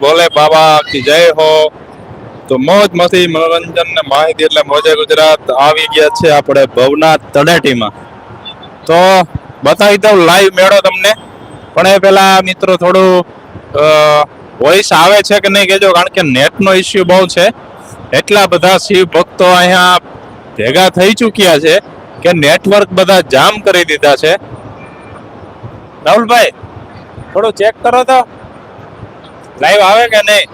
ભોલે બાબા કી જય હો. તો મોજ મસ્તી મનોરંજન ને માહિતી એટલે મોજે ગુજરાત આવી ગયા છે આપણે ભવનાથ તળેટીમાં. તો બતાવી દઉં લાઈવ મેળો તમને. પણ એ પેલા મિત્રો થોડું વોઇસ આવે છે કે નહીં કેજો કારણ કે નેટનો ઇસ્યુ બહુ છે. એટલા બધા શિવ ભક્તો અહીંયા ભેગા થઈ ચૂક્યા છે કે નેટવર્ક બધા જામ કરી દીધા છે. રાહુલભાઈ, થોડું ચેક કરો તો. લાઈવ આવે કે નહીં?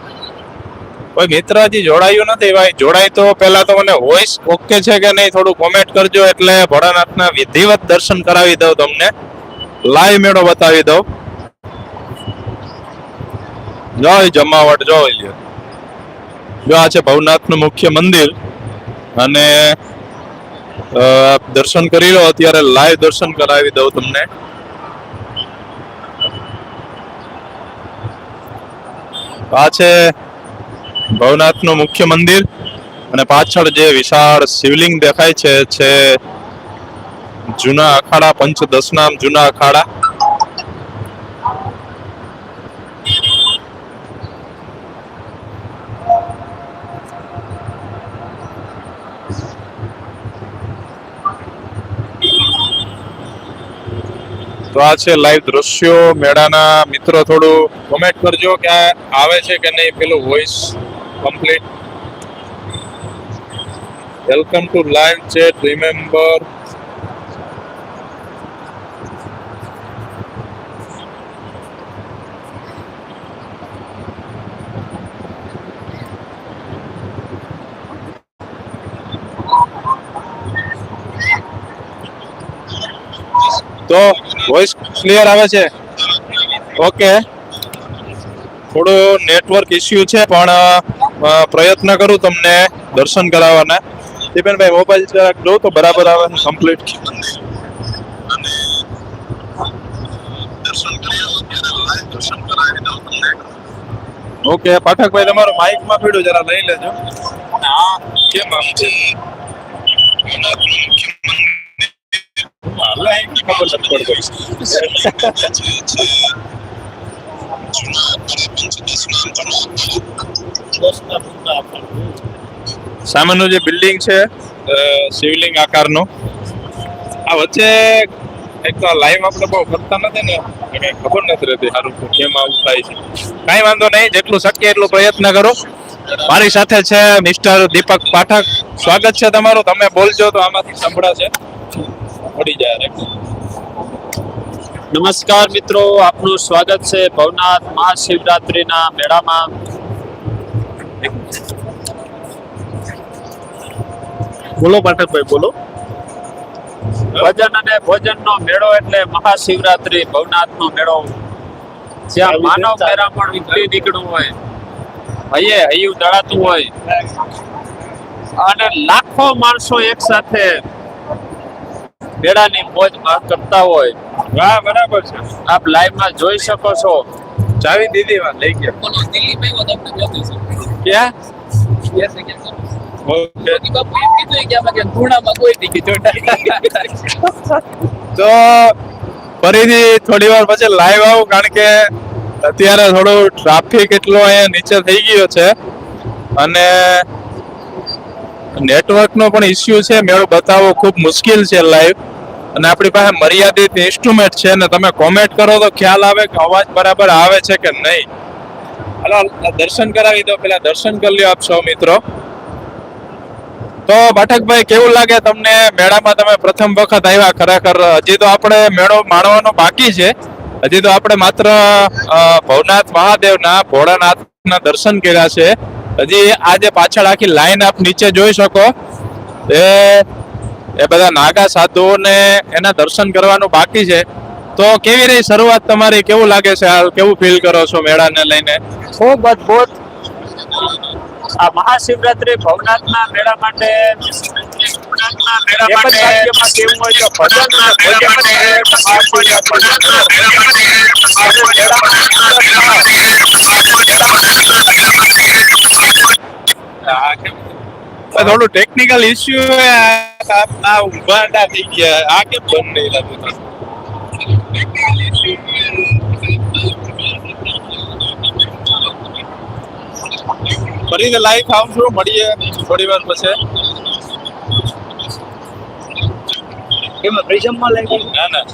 કોઈ મિત્ર હજી જોડાયું નથી ભાઈ. જોડાય તો પહેલા તો મને વોઇસ ઓકે છે કે નહીં થોડું કોમેન્ટ કરજો એટલે ભોળાનાથના વિધિવત દર્શન કરાવી દઉં તમને. લાઈવ મેળો બતાવી દઉં. જોય જમાવટ જોઈ લ્યો જો આ છે ભવનાથનું મુખ્ય મંદિર અને દર્શન કરી લો, અત્યારે લાઈવ દર્શન કરાવી દઉં તમને. આ છે ભવનાથનું મુખ્ય મંદિર અને પાછળ જે વિશાળ શિવલિંગ દેખાય છે છે જૂના અખાડા, પંચ દસનામ જૂના અખાડા. તો આ છે લાઈવ દ્રશ્યો. મેળાના મિત્રો થોડું કોમેન્ટ કરજો કે આવે છે કે નહીં પેલું voice complete welcome to live chat remember તો વોઇસ ક્લિયર આવે છે? ઓકે થોડું નેટવર્ક ઇસ્યુ છે પણ પ્રયત્ન કરું તમને દર્શન કરાવવાના. દીપેનભાઈ મોબાઈલ જરાક જોઉં તો બરાબર આવે કમ્પ્લીટ ઓકે પાઠકભાઈ તમારો માઇકમાં પીડું જરા લઈ લેજો. કેમ આમ છે? ખબર નથી પડતી સામેનું જે બિલ્ડિંગ છે શિવલિંગ આકારનું, આ વચ્ચે એક તો લાઈવ આપણે બહુ કરતા નથી ને, એને ખબર નથી રહેતી સારું કેમ આવું થાય છે. કાંઈ વાંધો નહીં, જેટલું શક્ય એટલું પ્રયત્ન કરો. મારી સાથે છે મિસ્ટર દીપક પાઠક. સ્વાગત છે તમારું, તમે બોલજો તો આમાંથી સંભળાશે. પડી જાય નમસ્કાર મિત્રો આપનું સ્વાગત છે ભવનાથ મહાશિવરાત્રિના મેળામાં. બોલો પાઠકભાઈ બોલો. ભજન અને ભોજન નો મેળો એટલે મહાશિવરાત્રિ ભવનાથનો મેળો. જ્યાં માનવ મેરામણ નીકળી નીકળ્યું હોય હૈયે હૈયું દળાતું હોય. અને લાખો માણસો એક સાથે બેડાની મોજ કરતા હોય. વાહ બરાબર છે. આપ લાઈવમાં જોઈ શકો છો. ચાવી દીધી વાત લઈ ગયા. બોલો દિલીપભાઈ વધુ જોતી છે ક્યાં? યસ તો ફરીથી થોડી વાર પછી લાઈવ આવું કારણ કે અત્યારે થોડો ટ્રાફિક એટલો અહીંયા નીચે થઈ ગયો છે. અને નેટવર્કનો પણ ઇસ્યુ છે. મેળો બતાવવો ખૂબ મુશ્કેલ છે લાઈવ અને આપણી પાસે મર્યાદિત ઇન્સ્ટ્રુમેન્ટ છે ને તમે કોમેન્ટ કરો તો ખ્યાલ આવે કે અવાજ બરાબર આવે છે કે નહીં. હાલો દર્શન કરાવી દો. પેલા દર્શન કરી લ્યો આપ સૌ મિત્રો. તો બાઠકભાઈ કેવું લાગે તમને? મેળામાં તમે પ્રથમ વખત આવ્યા ખરેખર? હજી તો આપણે મેળો માણવાનો બાકી છે. હજી તો આપણે માત્ર ભવનાથ મહાદેવના, ભોળાનાથના દર્શન કર્યા છે. હજી આજે પાછળ આખી લાઈન આપ નીચે જોઈ શકો. એ એ બધા નાગા સાધુઓને એના દર્શન કરવાનું બાકી છે. તો કેવી રહી શરૂઆત તમારી? કેવું લાગે છે હાલ? કેવું ફીલ કરો છો મેળાને લઈને? ખૂબ અદભુત. આ મહાશિવરાત્રિ ભવનાથના મેળા માટે ભવનાથના મેળા માટે ભાગ્યમાં કેવું હોય તો ભજનના ભોજન માટે થોડું ટેકનિકલ ઇસ્યુ આ ઊભા થઈ ગયા. આ કેમ બંધ નહીં થતું ફરીથી લાઈવ આવશું મળીએ થોડી વાર પછી. એમાં પ્રિઝમમાં લાગી ના ના.